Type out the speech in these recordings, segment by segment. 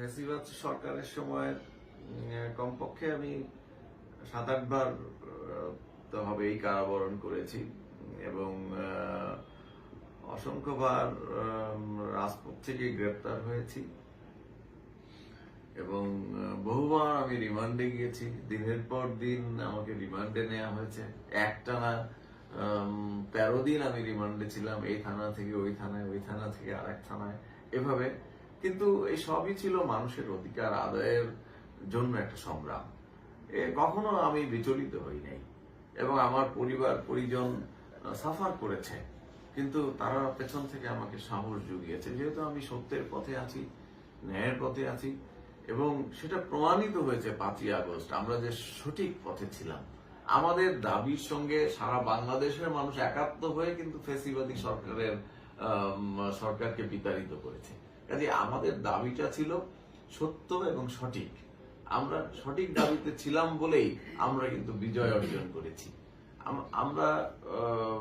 ফ্যাসিবাদ সরকারের সময় কমপক্ষে আমি সাত আটবার তো হবে এই কারাবরণ করেছি এবং অসংখ্যবার রাজপথ থেকে গ্রেপ্তার হয়েছি এবং বহুবার আমি রিমান্ডে গিয়েছি। দিনের পর দিন আমাকে রিমান্ডে নেওয়া হয়েছে। একটানা তেরো দিন আমি রিমান্ডে ছিলাম এই থানা থেকে, ওই থানায়, ওই থানা থেকে আরেক থানায়। এভাবে কিন্তু এই সবই ছিল মানুষের অধিকার আদায়ের জন্য একটা সংগ্রাম। কখনো আমি বিচলিত হই নাই এবং আমার পরিবার, পরিজন সাফার করেছে। কিন্তু তারা পেছন থেকে আমাকে সাহস জুগিয়েছে। যেহেতু আমি সত্যের পথে আছি, ন্যায়ের পথে আছি, এবং সেটা প্রমাণিত হয়েছে পাঁচই আগস্ট, আমরা যে সঠিক পথে ছিলাম। আমাদের দাবির সঙ্গে সারা বাংলাদেশের মানুষ একাত্ম হয়ে কিন্তু ফেসিবাদী সরকারের সরকারকে বিতাড়িত করেছে। কাজে আমাদের দাবিটা ছিল সত্য এবং সঠিক। আমরা সঠিক দাবিতে ছিলাম বলেই আমরা কিন্তু বিজয় অর্জন করেছি। আমরা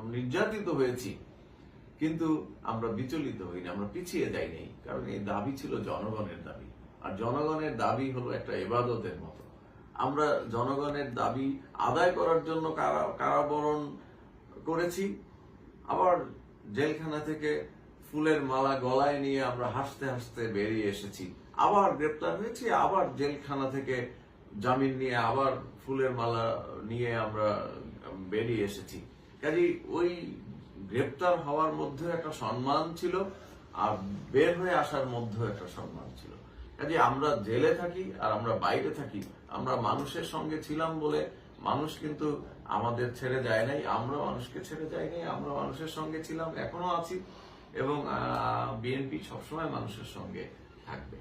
নির্যাতিত হয়েছি, কিন্তু আমরা বিচলিত হইনি, আমরা পিছিয়ে যাইনি, কারণ এই দাবি ছিল জনগণের দাবি। আর জনগণের দাবি হলো একটা এবাদতের মতো। আমরা জনগণের দাবি আদায় করার জন্য কারা- কারাবরণ করেছি, আবার জেলখানা থেকে ফুলের মালা গলায় নিয়ে আমরা হাসতে হাসতে বেরিয়ে এসেছি। আবার গ্রেপ্তার হয়েছি, আবার জেলখানা থেকে জামিন নিয়ে, আবার ফুলের মালা নিয়ে আমরা বেরিয়ে এসেছি। কাজে ওই গ্রেপ্তার হওয়ার মধ্যে একটা সম্মান ছিল, আর বের হয়ে আসার মধ্যে একটা সম্মান ছিল। কাজে আমরা জেলে থাকি আর আমরা বাইরে থাকি। আমরা মানুষের সঙ্গে ছিলাম বলে মানুষ কিন্তু আমাদের ছেড়ে যায় নাই, আমরা মানুষকে ছেড়ে যাই নাই, আমরা মানুষের সঙ্গে ছিলাম, এখনও আছি। এবং বিএনপি সবসময় মানুষের সঙ্গে থাকবে।